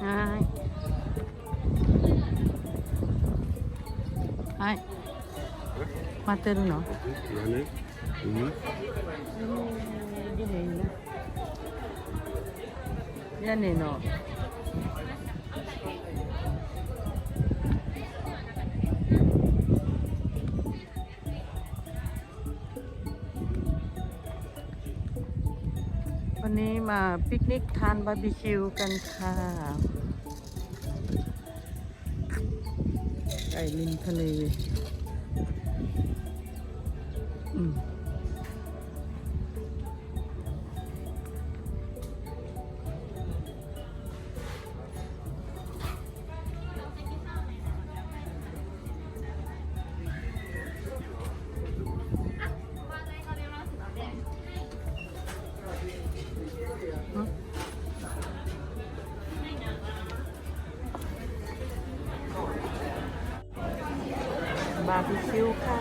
はいはい待ってるの Yani. Hı.屋根の วันนี้มาปิกนิกทานบาร์บีคิวกันค่ะ ไก่ริมทะเล อืมาร์บีคิวค่ะ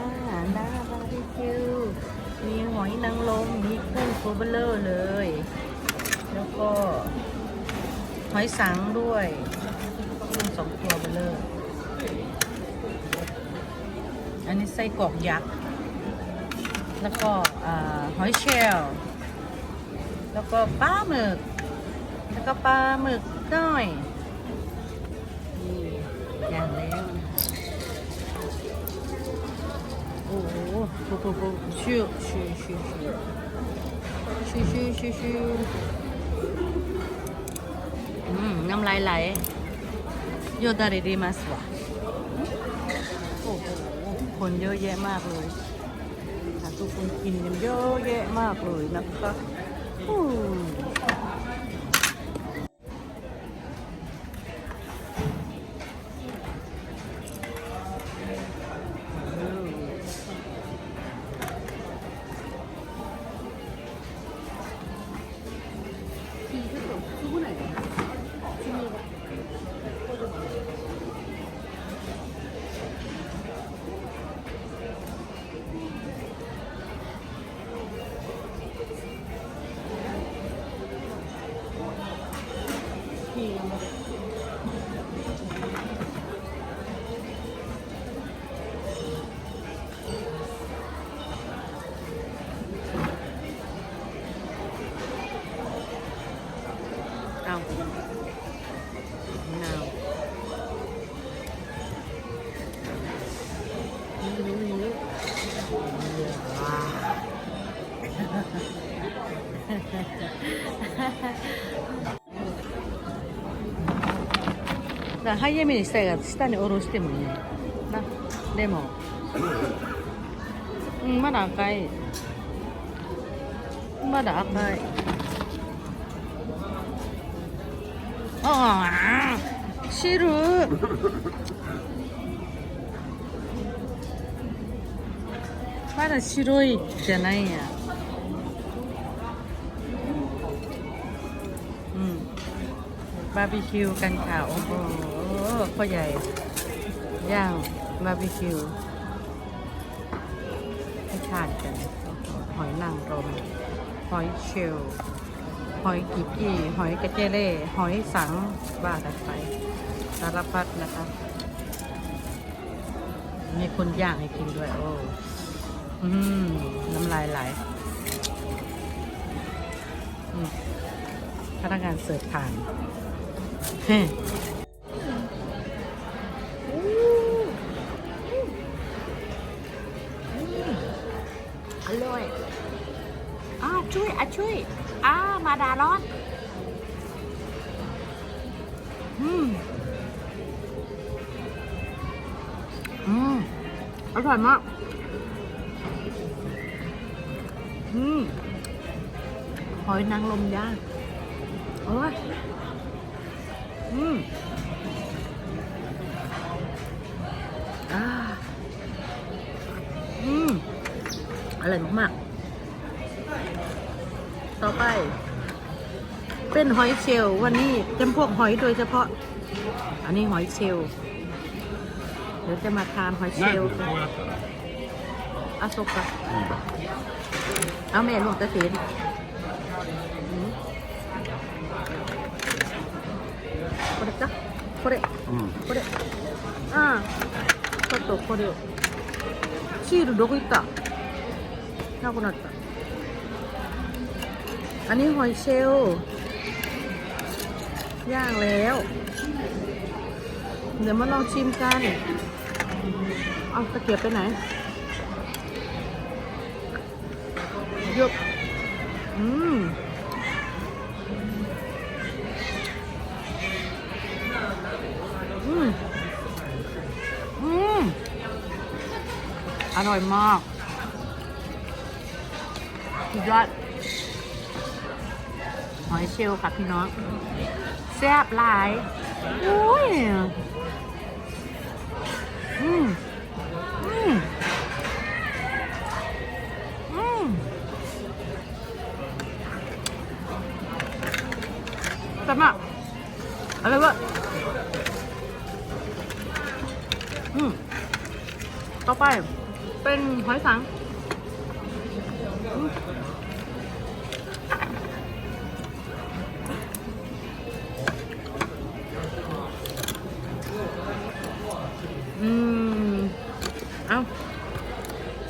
หน้าบาร์บีคิว มีหอยนางรมมีกุ้งตัวเบเลอร์เลย แล้วก็หอยสังด้วยกุ้งสองตัวเบลเลอร์ อันนี้ไส้กรอกยักษ์ แล้วก็หอยเชลล์แล้วก็ปลาหมึก แล้วก็ปลาหมึกน้อย ปุ๊บปุ๊บปุ๊บชิวชิชิวชิชิวชิชิวอืมน้ำลายไหลโยดาริดีมาสวะโอ้โหคนเยอะแยะมากเลยทุกคนกินกันเยอะแยะมากเลยนะคะ だから早めにしたいから下に下ろしてもいいなでもうんまだ赤い。まだ赤い。ああ汁。まだ白いじゃないや。 บาร์บีคิวกันค่ะโอ้โหพ่อใหญ่ย่างบาร์บีคิวให้ทานกัน หอยนางรม หอยเชลล์หอยกิบกี้ หอยกระเจเล่หอยสังว่ากันไปสารพัดนะคะ มีคนย่างให้กินด้วย โอ้อืมน้ำลายไหลพนักงานเสิร์ฟผ่าน হ্যাঁ à chui à chui. À mà đà lon. Uhm. uhm. ở rồi hồi năng lùng ra ôi. อนอืมอืมอร่อยมากอืมหอยนางรมย่างโอ้ยอืมอ่าอืมอร่อยมากๆ ต่อไป เป็นหอยเชลล์วันนี้จำพวกหอยโดยเฉพาะ อันนี้หอยเชลล์เดี๋ยวจะมาทานหอยเชลล์กัน Nerede? Bu tarafta. อาโซกะ Hı. あเอาแม่ลวกตะเสียน これかこれうんこれああちょっとこれをシールどこ行ったなくなったอันนี้หอยเชลล์ย่างแล้ว เดี๋ยวมาลองชิมกัน เอาตะเกียบไปไหนยกอืม อร่อยมากสุดยอดหอยเชลล์ค่ะพี่น้องแซ่บหลายโอ้ยอืมอืมอืมแซ่มา 화이상 음, 아우,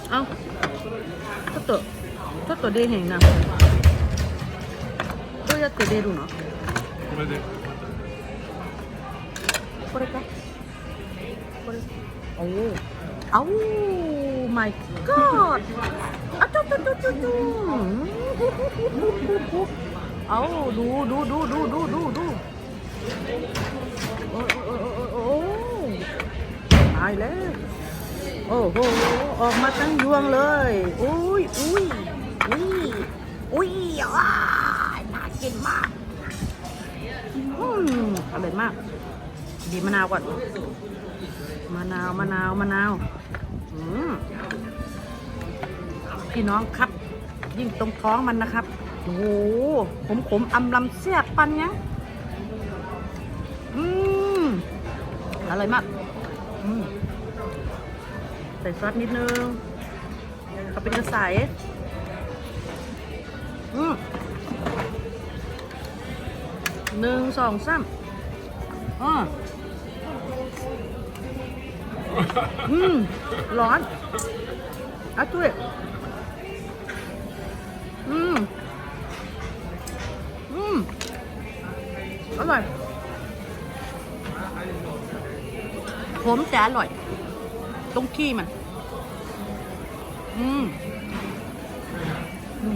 아우, 저도, 저도 내해나. 또 이렇게 내려놔. これでこれかこれおお อ้า my god อ้าวจุ๊จุ๊จุ๊จุ๊จุ๊อ้ดูดูดูดูดูดูดูโอ้โหตายแล้ว โอ้โห ออกมาตั้งยวงเลย อุ้ยอุ้ยอุ้ยอุ้ยอ้าน่ากินมากอืมอร่อยมาก ดีมะนาวก่อน มะนาว มะนาว มะนาว พี่น้องครับ ยิ่งตรงท้องมันนะครับ โอ้โหผมขมๆอำลำเสียบปันยังอืมอร่อยมากอืมใส่ซอสนิดนึงเขาเป็นกระใสอืมหนึ่งสองสามอ๋อ อืม ร้อนอะช่วยอืม อืม อร่อยผมแต่อร่อย ตรงขี้มัน อืมอื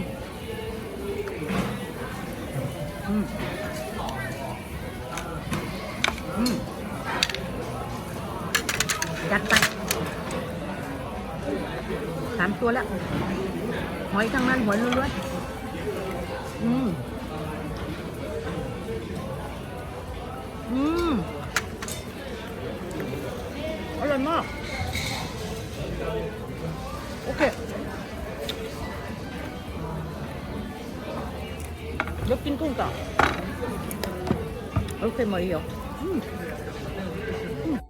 มอืม อืมจัดไปสามตัวแล้ว หอยทั้งนั้นหอยล้วนๆอืม อืม อร่อยมาก โอเค เดี๋ยวกินกุ้งต่อโอเคไหมเหรออืม